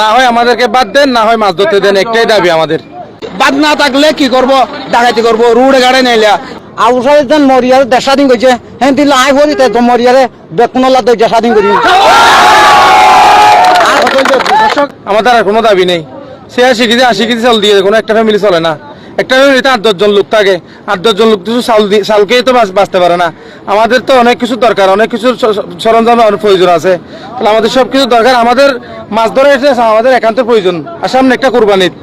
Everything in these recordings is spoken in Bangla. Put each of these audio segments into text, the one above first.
না হয় আমাদেরকে বাদ দেন না হয় মাছ ধরতে দেন একটাই দাবি আমাদের। বাদ না থাকলে কি করব? ডাকাতি করব রুড়ে গাড়ে নাইলা। আউসারে যেন মরিয়ারে দেশা দিন কইছে হেন দিলে আই ভরি তে তো মরিয়ারে বেকুনলা দই দেশা দিন করি। আমাদের আর কোনো দাবি নেই। সে আশি কেজি আশি কেজি চাল দিয়ে কোনো একটা ফ্যামিলি চলে না। একটা ফ্যামিলিতে আট দশজন লোক থাকে। আট দশজন লোক কিছু চাল দিয়ে চালকেই তো বাঁচতে পারে না। আমাদের তো অনেক কিছু দরকার অনেক কিছু সরঞ্জাম অনেক প্রয়োজন আছে। তাহলে আমাদের সব কিছু দরকার। আমাদের মাছ ধরে এসে আমাদের একান্ত প্রয়োজন। আর সামনে একটা কোরবানির।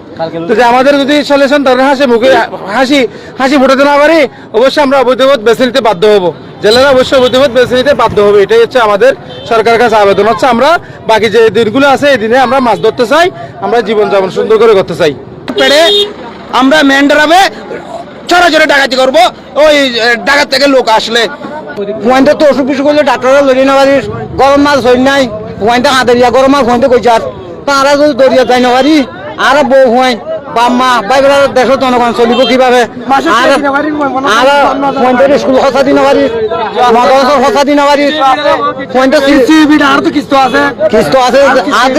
তো যে আমাদের যদি সলিউশন দরকার হাসি মুখে হাসি হাসি ফুটাতে না পারি অবশ্যই আমরা অবৈধবোধ বেছে নিতে বাধ্য হব। জেলেরা অবশ্যই অবৈধবোধ বেছে নিতে বাধ্য হবে। এটাই হচ্ছে আমাদের সরকারের কাছে আবেদন। হচ্ছে আমরা বাকি যে দিনগুলো আছে এই দিনে আমরা মাছ ধরতে চাই আমরা জীবনযাপন সুন্দর করে করতে চাই। পেড়ে আমরা ছড়া ছড়া ডাকাতি করব। ওই ডাকাত থেকে লোক আসলে। ওয়াইনটা তো অসুখ বিসুখ করলে ডাক্তাররা লড়ি না পারিস গরম মাছ হই নাই। ওয়াইনটা হাতেরিয়া গরম মাছ হইতে কইছার তারা যদি দরিয়া যাই না পারি আর বউ হুয়াইন বাম্মা জনগণ চলিব কীভাবে স্কুল সঁচা দিন পারি মাদ্রাসার সঁচা দিন পারি ওয়াইনটা আর তো কিস্ত আছে। কিস্ত আছে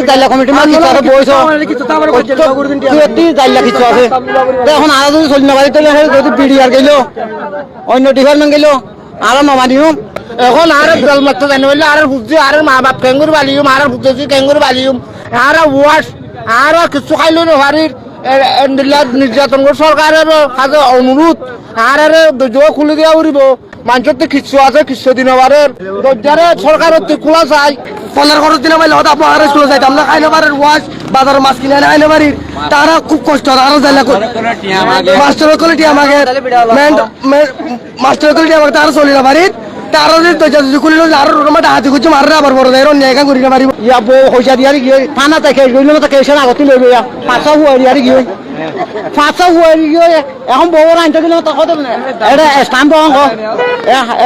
জাইলা কমিটি কিস্ত আছে। বইছ জাইলা কিস্ত আছে। এখন আর যদি চলি না পারি তাহলে যদি বিড়ি আর গেল অন্য ডিপার্টমেন্ট গেল আর নমানিও এখন আর জল মারতে জানি বললে আর বুঝছি আর মা বাপ কেঙ্গুর বালিউম আর বুঝতেছি কেঙ্গুর বালিউম আর ওয়াশ আর কিছু খাইলো না নির্যাতন করে। সরকারের কাছে অনুরোধ। আর আর দরজা খুলে দিয়া উড়িব মানুষের তো কিচ্ছু আছে কিচ্ছু দিন বারের দরজারে সরকারের তো খোলা চাই। পনেরো খরচ দিনে পাইলে হয়তো আপনার স্কুলে যাইতাম না খাইলে পারেন ওয়াশ বাজারের মাছ কিনে এনে খাইলে পারি তারা খুব কষ্ট আরও যাইলে মাস্টারের কোয়ালিটি আমাকে। মাস্টারের কোয়ালিটি আমাকে। তারা চলি না পারি তারা যদি দরজা যদি খুলে আর রুমটা হাতে খুঁজছে মারে আবার বড় দেয় অন্য করি না পারিব ইয়া বউ পয়সা দিয়ে গিয়ে থানা থেকে গইলে মতো কেসে আগতে লই গিয়া পাঁচশো হুয়ারি আর গিয়ে। পাঁচশো হুয়ারি গিয়ে এখন বউর আনতে গেলে তো কত এটা স্থান তো অঙ্ক।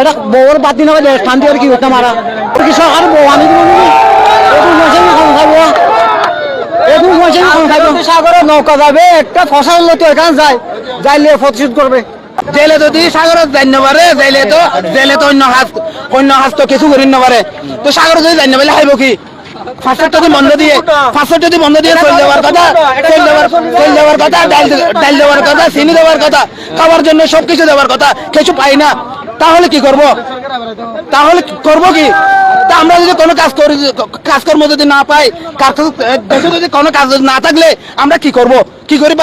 এটা বউর বাদ দিন হবে স্থান দিয়ে আর কি হতে মারা? কি সরকার বউ? আনি দিব নাকি সাগরে যাবে একটা ফসল তো এখানে যায়। যাইলে প্রতিশোধ করবে। জেলে যদি যাই না পারে জেলে তো জেলে তো অন্য হাজ অন্য হাজ তো কিছু করি পারে তো সাগরে যদি না পারলে খাইব কি? ফাঁসের যদি বন্ধ দিয়ে, ফাঁসের যদি বন্ধ দিয়ে চল দেওয়ার কথা তেল দেওয়ার তেল দেওয়ার কথা, ডাল দেওয়ার কথা, চিনি দেওয়ার কথা, খাওয়ার জন্য দেওয়ার কথা, কিছু পাই না। তাহলে কি করব? তাহলে করব কি? তা আমরা যদি কোনো কাজ করি, কাজকর্ম যদি না পাই দেশে যদি কোনো কাজ না থাকলে আমরা কি করব? কি করি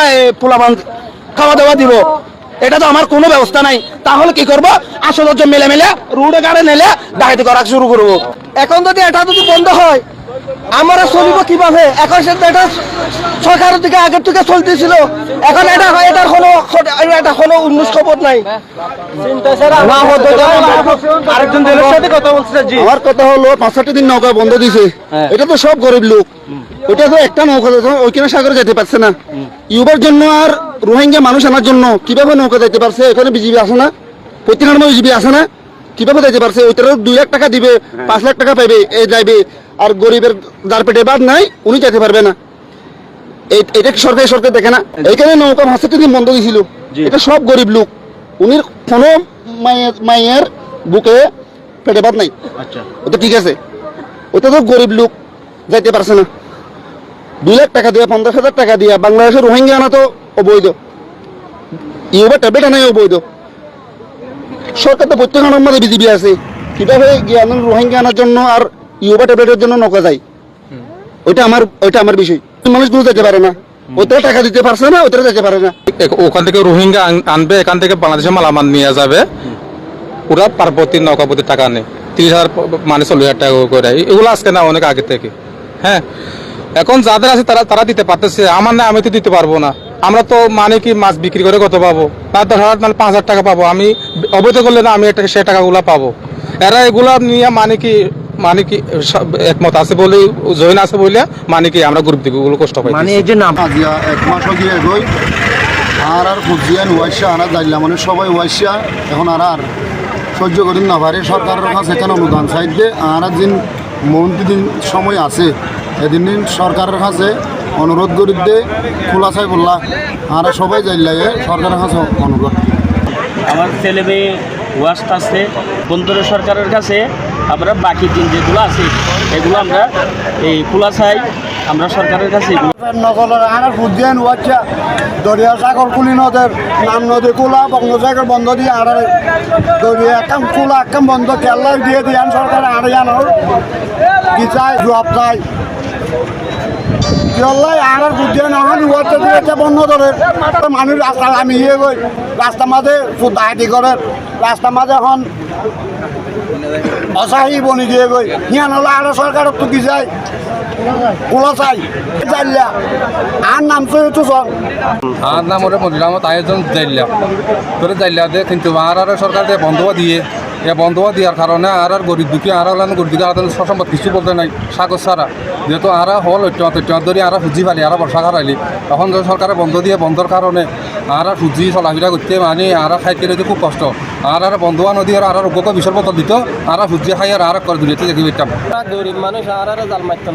পোলাবান খাওয়া দাওয়া দিব? এটা তো আমার কোনো ব্যবস্থা নাই। তাহলে কি করব? আসল হচ্ছে মেলে মেলে রুডে গাড়ে নেলে ডাকাতি করা শুরু করব। এখন যদি এটা যদি বন্ধ হয় আমরা চলিব কীভাবে? এখন এটা সরকারের দিকে আগের থেকে চলতেছিল। এখন এটা হয় কোনো এটা কোনো উন্নত খবর নাই। আমার কথা হলো পাঁচষট্টি দিন নৌকা বন্ধ দিছে। এটা তো সব গরিব লোক। ওটা তো একটা নৌকা ওইখানে সাগরে যেতে পারছে না। ইউবার জন্য আর রোহিঙ্গা মানুষ আনার জন্য কীভাবে নৌকা যেতে পারছে? এখানে বিজিবি আসে না। প্রতিদিনের বিজিবি আসে না। কীভাবে যেতে পারছে? ওইটারও দুই লাখ টাকা দিবে পাঁচ লাখ টাকা পাইবে এ যাইবে আর গরিবের যার পেটে বাদ নাই উনি যেতে পারবে না। এটা কি সরকারি সরকার দেখে না? এখানে নৌকা পাঁচষট্টি দিন বন্ধ দিছিল এটা সব গরিব লোক। উনির কোনো মায়ের বুকে পেটে বাদ নাই। ওটা ঠিক আছে। ওটা তো গরিব লোক যাইতে পারছে না। দুই লাখ টাকা দিয়ে পঞ্চাশ হাজার টাকা দিয়ে বাংলাদেশের রোহিঙ্গা আনা তো অবৈধ। ইউবা ট্যাবলেট আনাই অবৈধ। সরকার তো প্রত্যেক মধ্যে বিজিবি আছে। কীভাবে জ্ঞান রোহিঙ্গা আনার জন্য? আর ইউবা ট্যাবলেটের জন্য নৌকা যায়। ওইটা আমার ওইটা আমার বিষয়। মানুষগুলো যেতে পারে না। ওইটা টাকা দিতে পারছে না ওইটা যেতে পারে না। ওখান থেকে রোহিঙ্গা আনবে এখান থেকে বাংলাদেশে মালামাল নিয়ে যাবে। পুরা পার্বতী নৌকাপতি টাকা নেই তিরিশ হাজার মানে চল্লিশ হাজার টাকা করে। এগুলো আজকে না অনেক আগে থেকে। হ্যাঁ? এখন যাদের আছে তারা তারা দিতে পারতেছে। আমার না আমি তো দিতে পারব না। আমরা তো মানে কি মাছ বিক্রি করে কত পাবো? তার দশ হাজার নাহলে পাঁচ হাজার টাকা পাবো। আমি অবৈধ করলে না আমি সে টাকাগুলো পাবো। এরা এগুলা নিয়ে মানে কি মানে কি সব একমত আছে বলে জৈন আছে বলে মানে কি আমরা গ্রুপ দিকে ওগুলো কষ্ট পাই মানে এই যে নাম। এক মাস গিয়ে গই আর আর খুঁজিয়ান ওয়াইসা আর দাইলা মানে সবাই ওয়াইসা। এখন আর আর সহ্য করি না পারে সরকারের কাছে এখানে অনুদান চাই দে আর আর দিন মন্ত্রী দিন সময় আছে এদিন দিন সরকারের কাছে অনুরোধ করি দে খোলা চাই বললা। আর সবাই যাইলাই সরকারের কাছে অনুরোধ। আমার ছেলে মেয়ে ওয়াস্ট আছে। বন্ধুর সরকারের কাছে আমরা বাকি দিন যেগুলো আছে, এগুলো আমরা এই খোলা চাই আমরা সরকারের কাছে নগরের আনার ফুজিয়ান ওয়াচ্ছা দরিয়া সাগর কুলি নদের নাম নদী কুলা বঙ্গোসাগর বন্ধ দিয়ে আর দরিয়া একাম কুলা একাম বন্ধ কেল্লা দিয়ে দিয়ে সরকার আড়ে আনার কি চাই জবাব চাই কেল্লাই আনার ফুজিয়ান আহান ওয়াচ্ছা দিয়ে একটা বন্ধ ধরে। মানুষ রাস্তা, আমি ইয়ে গই রাস্তা মাঝে দায়িত্ব করে। রাস্তা মাঝে এখন অসাহী বনি দিয়ে গই হিয়ান হলো আরও সরকার তো কি চাই? কুলা চাই। চাইলা আর নাম তো সব আর নাম ওরে মনিরামত আয়োজন জাইলা করে জাইলা দে, কিন্তু আর আর সরকার দিয়ে বন্ধ দিয়ে। এ বন্ধ দেওয়ার কারণে আর আর গরিব দুঃখী আর আর গরিব দুঃখী আর সসম্পদ কিছু বলতে নাই সাগর সারা যেহেতু আর হল অত্যন্ত অত্যন্ত ধরে আর সুজি ফালি আর বর্ষা খারাইলি তখন যদি সরকারে বন্ধ দিয়ে বন্ধর কারণে আর আর সুজি চলাফেরা করতে মানে আর খাইতে রইতে খুব কষ্ট আর আর বন্ধ নদী আর আর উপকে বিশাল দিত আর সুজি খাই আর আর করে দিলে গরিব মানুষ আর আর জাল মারতে